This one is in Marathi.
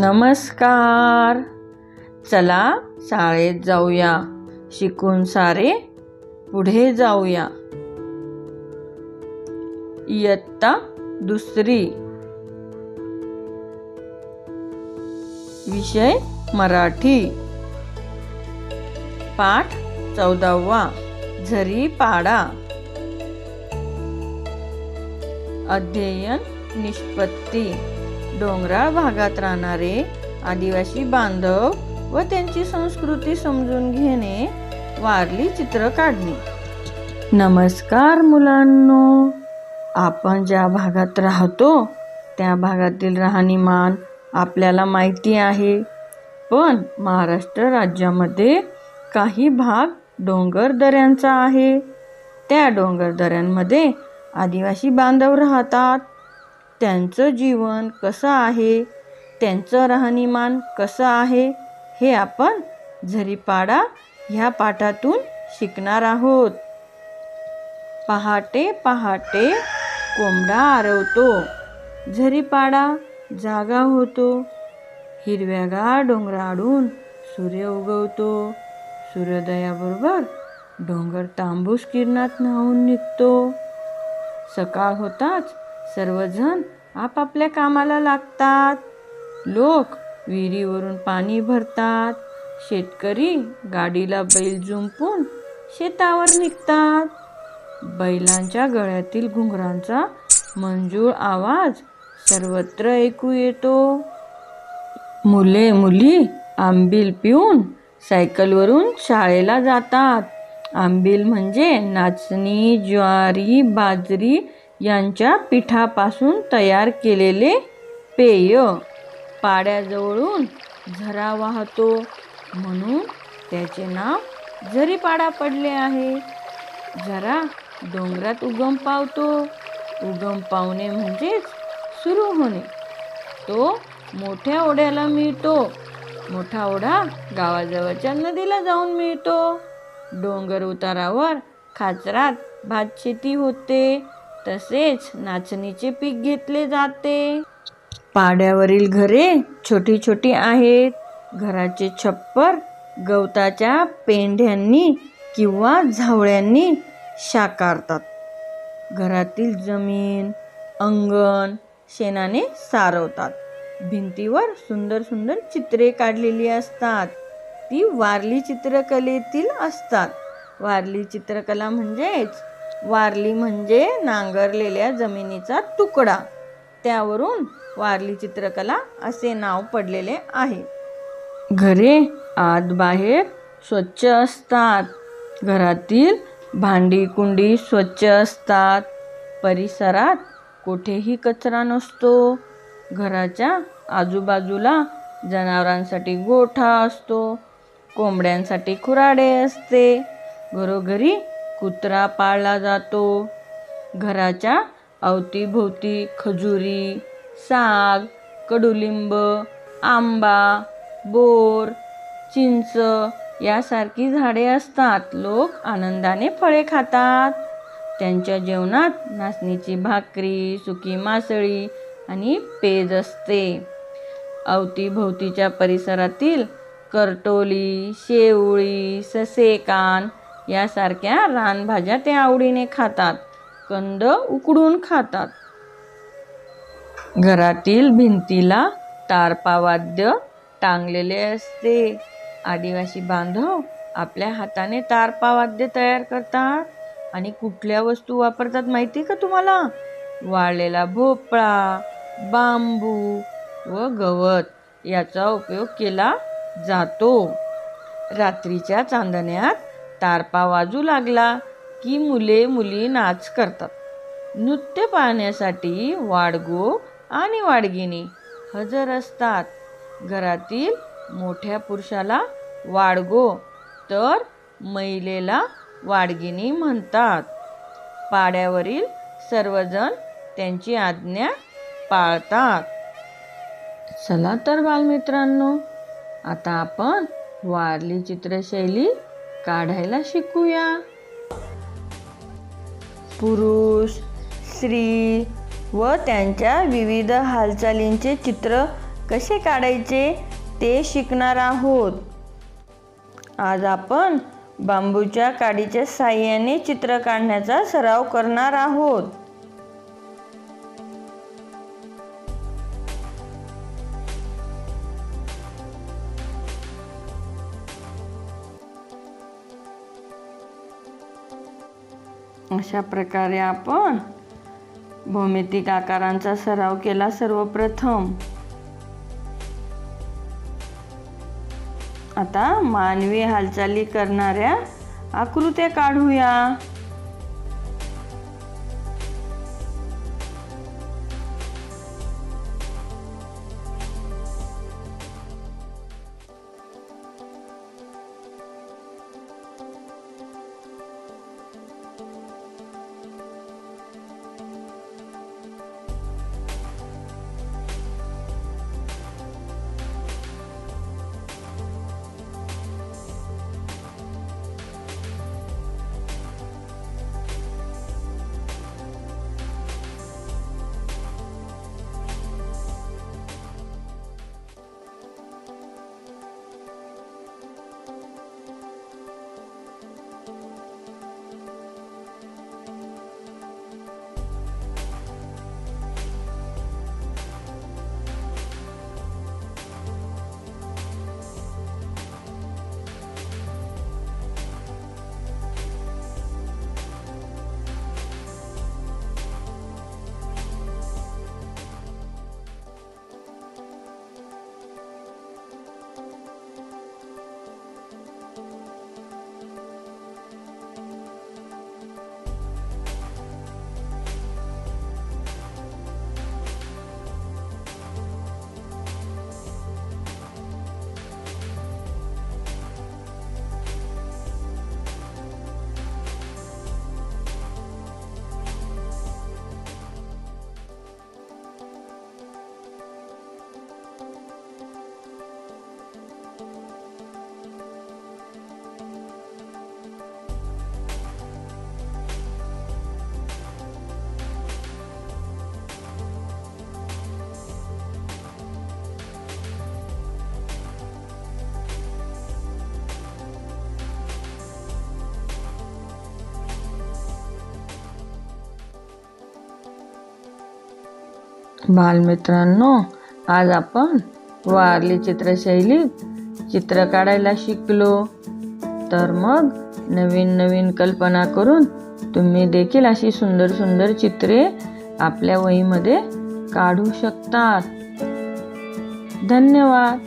नमस्कार. चला शाळेत जाऊया. शिकून सारे पुढे जाऊया. इयत्ता दुसरी. विषय मराठी. पाठ चौदावा. झरी पाडा. अध्ययन निष्पत्ती. डोंगराळ भागात राहणारे आदिवासी बांधव व त्यांची संस्कृती समजून घेणे वारली चित्र काढणे. नमस्कार मुलांनो. आपण ज्या भागात राहतो त्या भागातील राहणीमान आपल्याला माहिती आहे. पण महाराष्ट्र राज्यामध्ये काही भाग डोंगर दऱ्यांचा आहे. त्या डोंगर दऱ्यांमध्ये आदिवासी बांधव राहतात. त्यांचं जीवन कसं आहे? त्यांचं राहणीमान कसं आहे? हे आपण झरीपाडा ह्या पाठातून शिकणार आहोत. पहाटे पहाटे कोंबडा आरवतो. झरीपाडा जागा होतो. हिरव्यागार डोंगराडून सूर्य उगवतो. सूर्योदयाबरोबर डोंगर तांबूस किरणात न्हावून निघतो. सकाळ होताच सर्वजण आपापल्या कामाला लागतात. लोक विहिरीवरून पाणी भरतात. शेतकरी गाडीला बैल जुंपून शेतावर निघतात. बैलांच्या गळ्यातील घुंगरांचा मंजूळ आवाज सर्वत्र ऐकू येतो. मुले मुली आंबील पिऊन सायकलवरून शाळेला जातात. आंबील म्हणजे नाचणी ज्वारी बाजरी यांच्या पिठापासून तयार केलेले पेय पाड्याजवळून झरा वाहतो. म्हणून त्याचे नाव झरीपाडा पडले आहे. झरा डोंगरात उगम पावतो. उगम पावणे म्हणजेच सुरू होणे. तो मोठ्या ओढ्याला मिळतो. मोठा ओढा गावाजवळच्या नदीला जाऊन मिळतो. डोंगर उतारावर खाचरात भात शेती होते. तसेच नाचणीचे पीक घेतले जाते. पाड्यावरील घरे छोटी छोटी आहेत. घराचे छप्पर गवताच्या पेंढ्यांनी किंवा झावळ्यांनी शाकारतात. घरातील जमीन अंगण शेणाने सारवतात. भिंतीवर सुंदर सुंदर चित्रे काढलेली असतात. ती वारली चित्रकलेतील असतात. वारली चित्रकला म्हणजेच वारली म्हणजे नांगरलेल्या जमिनीचा तुकडा. त्यावरून वारली चित्रकला असे नाव पडलेले आहे. घरे आत बाहेर स्वच्छ असतात. घरातील भांडी कुंडी स्वच्छ असतात. परिसरात कुठेही कचरा नसतो. घराच्या आजूबाजूला जनावरांसाठी गोठा असतो. कोंबड्यांसाठी खुराडे असते. घरोघरी कुत्रा पाळला जातो. घराच्या अवतीभोवती खजुरी साग कडुलिंब आंबा बोर चिंच यासारखी झाडे असतात. लोक आनंदाने फळे खातात. त्यांच्या जेवणात नाचणीची भाकरी सुकी मासळी आणि पेज असते. अवतीभोवतीच्या परिसरातील करटोली शेवळी ससेकान यासारख्या रानभाज्या ते आवडीने खातात. कंद उकडून खातात. घरातील भिंतीला तारपावाद्य टांगलेले असते. आदिवासी बांधव आपल्या हाताने तारपावाद्य तयार करतात. आणि कुठल्या वस्तू वापरतात माहिती का तुम्हाला? वाळलेला भोपळा बांबू व गवत याचा उपयोग केला जातो. रात्रीच्या चांदण्यात तारपा वाजू लागला की मुले मुली नाच करतात. नृत्य पाहण्यासाठी वाडगो आणि वाडगिणी हजर असतात. घरातील मोठ्या पुरुषाला वाडगो तर महिलेला वाडगिणी म्हणतात. पाड्यावरील सर्वजण त्यांची आज्ञा पाळतात. चला तर बालमित्रांनो आता आपण वारली चित्रशैली काढायला शिकूया. पुरुष स्त्री व त्यांच्या विविध हालचालींचे चित्र कसे काढायचे ते शिकणार आहोत. आज आपण बांबूच्या काडीच्या साह्याने चित्र काढण्याचा सराव करणार आहोत. अशा प्रकारे आपण भौमितिक आकारांचा सराव केला सर्वप्रथम. आता मानवी हालचाली करणाऱ्या आकृत्या काढूया. बालमित्रांनो आज आपण वारली चित्रशैलीत चित्र काढायला शिकलो. तर मग नवीन नवीन कल्पना करून तुम्ही देखील अशी सुंदर सुंदर चित्रे आपल्या वहीमध्ये काढू शकतात धन्यवाद.